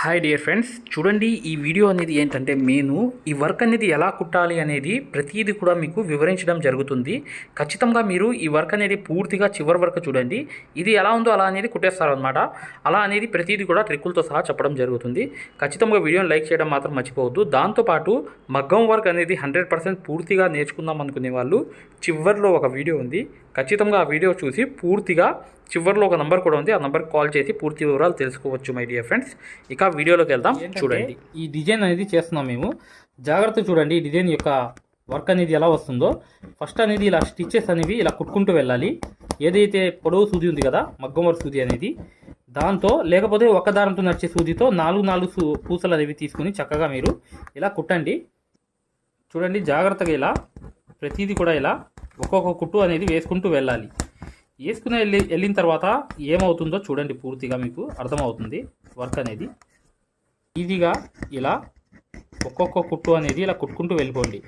Hi dear friends చూడండి ఈ video అనేది ఏంటంటే నేను ఈ వర్క్ అనేది ఎలా కుట్టాలి అనేది ప్రతిదీ కూడా మీకు వివరించడం జరుగుతుంది. ఖచ్చితంగా మీరు ఈ వర్క్ అనేది పూర్తిగా చివరి వరకు చూడండి. ఇది ఎలా ఉందో అలా అనేది కుట్టేస్తారనమాట అలా అనేది ప్రతిదీ కూడా ట్రిక్కులతో సహా చెప్పడం జరుగుతుంది. ఖచ్చితంగా వీడియోని లైక్ చేయడం మాత్రం మర్చిపోవద్దు. దాంతోపాటు మగ్గం వర్క్ అనేది హండ్రెడ్ పర్సెంట్ పూర్తిగా నేర్చుకుందాం అనుకునే వాళ్ళు చివరిలో ఒక వీడియో ఉంది. ఖచ్చితంగా ఆ వీడియో చూసి పూర్తిగా చివరిలో ఒక నంబర్ కూడా ఉంది. ఆ నంబర్కి కాల్ చేసి పూర్తి వివరాలు తెలుసుకోవచ్చు మై డియర్ ఫ్రెండ్స్. ఇక వీడియోలోకి వెళ్దాం. చూడండి. ఈ డిజైన్ అనేది చేస్తున్నాం మేము. జాగ్రత్త చూడండి ఈ డిజైన్ యొక్క వర్క్ అనేది ఎలా వస్తుందో. ఫస్ట్ అనేది ఇలా స్టిచ్చెస్ అనేవి ఇలా కుట్టుకుంటూ వెళ్ళాలి. ఏదైతే పొడవు సూది ఉంది కదా మగ్గం వర్క్ సూది అనేది దాంతో లేకపోతే ఒక దారంతో నడిచే సూదితో నాలుగు నాలుగు సూ పూసలు అనేవి తీసుకుని చక్కగా మీరు ఇలా కుట్టండి. చూడండి జాగ్రత్తగా ఇలా ప్రతిదీ కూడా ఇలా ఒక్కొక్క కుట్టు అనేది వేసుకుంటూ వెళ్ళాలి. వేసుకుని వెళ్ళి వెళ్ళిన తర్వాత ఏమవుతుందో చూడండి పూర్తిగా మీకు అర్థమవుతుంది వర్క్ అనేది. ఈజీగా ఇలా ఒక్కొక్క కుట్టు అనేది ఇలా కుట్టుకుంటూ వెళ్ళిపోండి.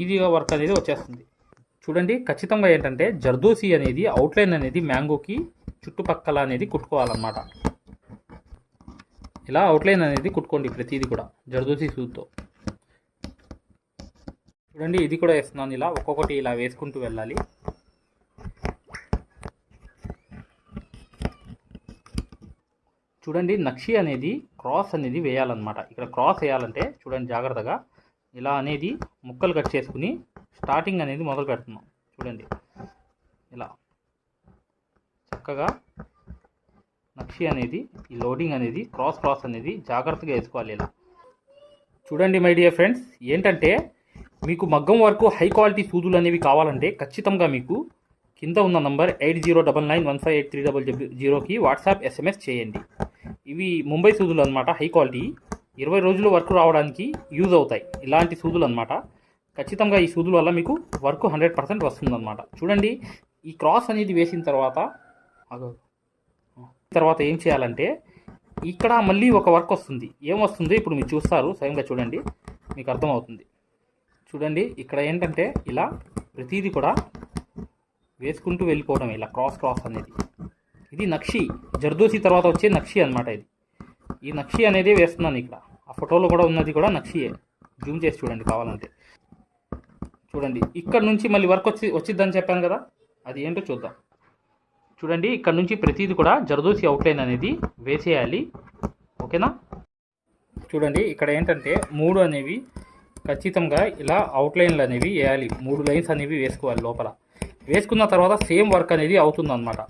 ఈజీగా వర్క్ అనేది వచ్చేస్తుంది. చూడండి ఖచ్చితంగా ఏంటంటే జర్దోసి అనేది అవుట్లైన్ అనేది మ్యాంగోకి చుట్టుపక్కల అనేది కుట్టుకోవాలన్నమాట. ఇలా అవుట్లైన్ అనేది కుట్టుకోండి ప్రతిదీ కూడా జర్దోసి సూత్తో. చూడండి ఇది కూడా వేస్తున్నాను. ఇలా ఒక్కొక్కటి ఇలా వేసుకుంటూ వెళ్ళాలి. చూడండి నక్షి అనేది క్రాస్ అనేది వేయాలన్నమాట. ఇక్కడ క్రాస్ వేయాలంటే చూడండి జాగ్రత్తగా. ఇలా అనేది ముక్కలు కట్ చేసుకుని స్టార్టింగ్ అనేది మొదలు పెడుతున్నాం. చూడండి. ఇలా. చక్కగా నక్షి అనేది ఈ లోడింగ్ అనేది క్రాస్ క్రాస్ అనేది జాగ్రత్తగా వేసుకోవాలి ఇలా. చూడండి మై డియర్ ఫ్రెండ్స్ ఏంటంటే మీకు మగ్గం వరకు హై క్వాలిటీ సూదులు అనేవి కావాలంటే ఖచ్చితంగా మీకు కింద ఉన్న number eight zero double nine one five eight three double జీరోకి వాట్సాప్ ఎస్ఎంఎస్ చేయండి. ఇవి ముంబై సూదులు అనమాట హై క్వాలిటీ. ఇరవై రోజులు వర్క్ రావడానికి యూజ్ అవుతాయి ఇలాంటి సూదులు అనమాట ఖచ్చితంగా ఈ సూదుల వల్ల మీకు వర్క్ హండ్రెడ్ పర్సెంట్ వస్తుందన్నమాట. చూడండి ఈ క్రాస్ అనేది వేసిన తర్వాత తర్వాత ఏం చేయాలంటే ఇక్కడ మళ్ళీ ఒక వర్క్ వస్తుంది. ఏం వస్తుంది? ఇప్పుడు మీరు చూస్తారు స్వయంగా చూడండి మీకు అర్థమవుతుంది. చూడండి ఇక్కడ ఏంటంటే ఇలా ప్రతిదీ కూడా వేసుకుంటూ వెళ్ళిపోవడం ఇలా క్రాస్ క్రాస్ అనేది. ఇది నక్షి జర్దోసి తర్వాత వచ్చే నక్షి అనమాట ఇది. ఈ నక్షి అనేది వేస్తున్నాను ఇక్కడ. ఆ ఫోటోలో కూడా ఉన్నది కూడా నక్షియే. జూమ్ చేసి చూడండి కావాలంటే. చూడండి ఇక్కడ నుంచి మళ్ళీ వర్క్ వచ్చి వచ్చిద్దని చెప్పాను కదా? అది ఏంటో చూద్దాం. చూడండి ఇక్కడ నుంచి ప్రతిదీ కూడా జర్దోసి అవుట్లైన్ అనేది వేసేయాలి. ఓకేనా? చూడండి ఇక్కడ ఏంటంటే మూడు అనేవి ఖచ్చితంగా ఇలా అవుట్లైన్లు అనేవి వేయాలి. మూడు లైన్స్ అనేవి వేసుకోవాలి లోపల. వేసుకున్న తర్వాత సేమ్ వర్క్ అనేది అవుతుందన్నమాట.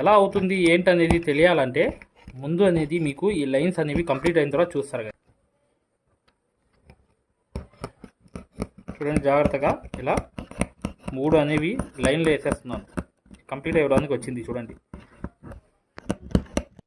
ఎలా అవుతుంది ఏంటనేది తెలియాలంటే ముందు అనేది మీకు ఈ లైన్స్ అనేవి కంప్లీట్ అయిన తర్వాత చూస్తారు కదా. చూడండి జాగ్రత్తగా ఇలా మూడు అనేవి లైన్లో వేసేస్తున్నాను. కంప్లీట్ అవ్వడానికి వచ్చింది చూడండి.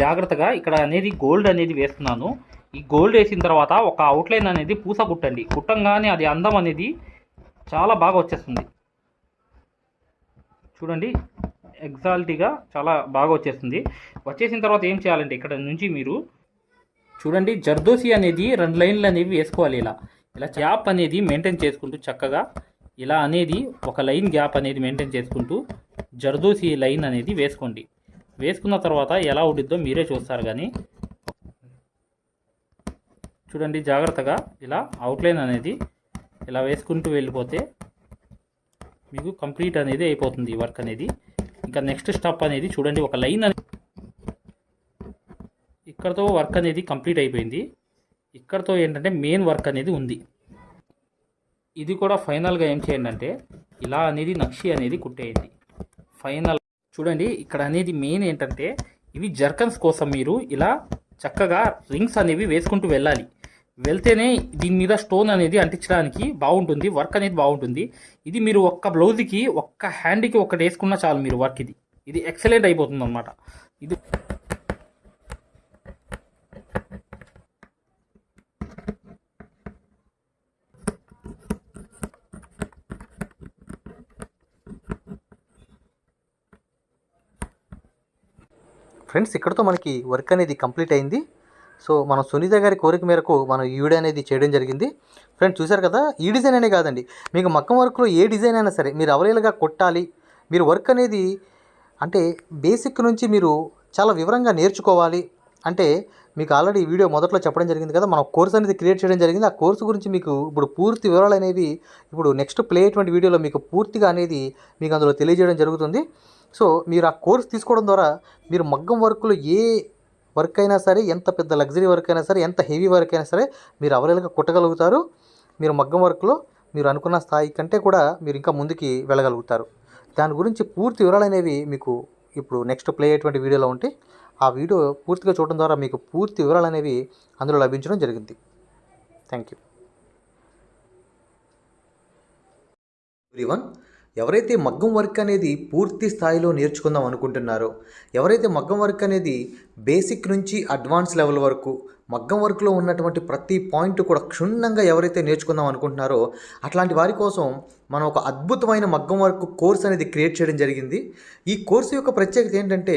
జాగ్రత్తగా ఇక్కడ అనేది గోల్డ్ అనేది వేస్తున్నాను. ఈ గోల్డ్ వేసిన తర్వాత ఒక అవుట్లైన్ అనేది పూస కుట్టండి. కుట్టంగానే అది అందం అనేది చాలా బాగా వచ్చేస్తుంది. చూడండి ఎగ్జాల్టీగా చాలా బాగా వచ్చేస్తుంది. వచ్చేసిన తర్వాత ఏం చేయాలంటే ఇక్కడ నుంచి మీరు చూడండి జర్దోసి అనేది రెండు లైన్లు అనేవి వేసుకోవాలి ఇలా. ఇలా గ్యాప్ అనేది మెయింటైన్ చేసుకుంటూ చక్కగా ఇలా అనేది ఒక లైన్ గ్యాప్ అనేది మెయింటైన్ చేసుకుంటూ జర్దోసి లైన్ అనేది వేసుకోండి. వేసుకున్న తర్వాత ఎలా ఉండిద్దో మీరే చూస్తారు కానీ. చూడండి జాగ్రత్తగా ఇలా అవుట్లైన్ అనేది ఇలా వేసుకుంటూ వెళ్ళిపోతే మీకు కంప్లీట్ అనేది అయిపోతుంది ఈ వర్క్ అనేది. ఇంకా నెక్స్ట్ స్టెప్ అనేది చూడండి ఒక లైన్ అనేది. ఇక్కడతో వర్క్ అనేది కంప్లీట్ అయిపోయింది. ఇక్కడతో ఏంటంటే మెయిన్ వర్క్ అనేది ఉంది. ఇది కూడా ఫైనల్గా ఏం చేయండి అంటే ఇలా అనేది నక్షి అనేది కుట్టేయండి. ఫైనల్ చూడండి ఇక్కడ అనేది మెయిన్ ఏంటంటే ఇవి జర్కన్స్ కోసం మీరు ఇలా చక్కగా రింగ్స్ అనేవి వేసుకుంటూ వెళ్ళాలి. వెళ్తేనే దీని మీద స్టోన్ అనేది అంటించడానికి బాగుంటుంది వర్క్ అనేది బాగుంటుంది. ఇది మీరు ఒక్క బ్లౌజ్కి ఒక్క హ్యాండ్కి ఒకటి వేసుకున్నా చాలు మీరు వర్క్ ఇది. ఇది ఎక్సలెంట్ అయిపోతుంది అనమాట ఇది ఫ్రెండ్స్ ఇక్కడతో మనకి వర్క్ అనేది కంప్లీట్ అయింది. సో మనం సునీత గారి కోరిక మేరకు మనం ఈ వీడియో అనేది చేయడం జరిగింది. ఫ్రెండ్స్ చూశారు కదా? ఈ డిజైన్ అనే కాదండి. మీకు మక్కం వర్క్లో ఏ డిజైన్ అయినా సరే మీరు అవైలబుల్గా కొట్టాలి. మీరు వర్క్ అనేది అంటే బేసిక్ నుంచి మీరు చాలా వివరంగా నేర్చుకోవాలి. అంటే మీకు ఆల్రెడీ ఈ వీడియో మొదట్లో చెప్పడం జరిగింది కదా మనం కోర్స్ అనేది క్రియేట్ చేయడం జరిగింది. ఆ కోర్సు గురించి మీకు ఇప్పుడు పూర్తి వివరాలు అనేవి ఇప్పుడు నెక్స్ట్ ప్లే అయ్యేటువంటి వీడియోలో మీకు పూర్తిగా అనేది మీకు అందులో తెలియజేయడం జరుగుతుంది. సో మీరు ఆ కోర్స్ తీసుకోవడం ద్వారా మీరు మగ్గం వర్క్లో ఏ వర్క్ అయినా సరే ఎంత పెద్ద లగ్జరీ వర్క్ అయినా సరే ఎంత హెవీ వర్క్ అయినా సరే మీరు అవైలబుల్గా కుట్టగలుగుతారు. మీరు మగ్గం వర్క్లో మీరు అనుకున్న స్థాయి కంటే కూడా మీరు ఇంకా ముందుకి వెళ్ళగలుగుతారు. దాని గురించి పూర్తి వివరాలు అనేవి మీకు ఇప్పుడు నెక్స్ట్ ప్లే అయ్యేటువంటి వీడియోలో ఉంటే ఆ వీడియో పూర్తిగా చూడడం ద్వారా మీకు పూర్తి వివరాలు అనేవి అందులో లభించడం జరిగింది. థ్యాంక్ యూ ఎవ్రీవన్ ఎవరైతే మగ్గం వర్క్ అనేది పూర్తి స్థాయిలో నేర్చుకుందాం అనుకుంటున్నారో ఎవరైతే మగ్గం వర్క్ అనేది బేసిక్ నుంచి అడ్వాన్స్ లెవెల్ వరకు మగ్గం వర్క్లో ఉన్నటువంటి ప్రతి పాయింట్ కూడా క్షుణ్ణంగా ఎవరైతే నేర్చుకుందాం అనుకుంటున్నారో అట్లాంటి వారి కోసం మనం ఒక అద్భుతమైన మగ్గం వర్క్ కోర్స్ అనేది క్రియేట్ చేయడం జరిగింది. ఈ కోర్సు యొక్క ప్రత్యేకత ఏంటంటే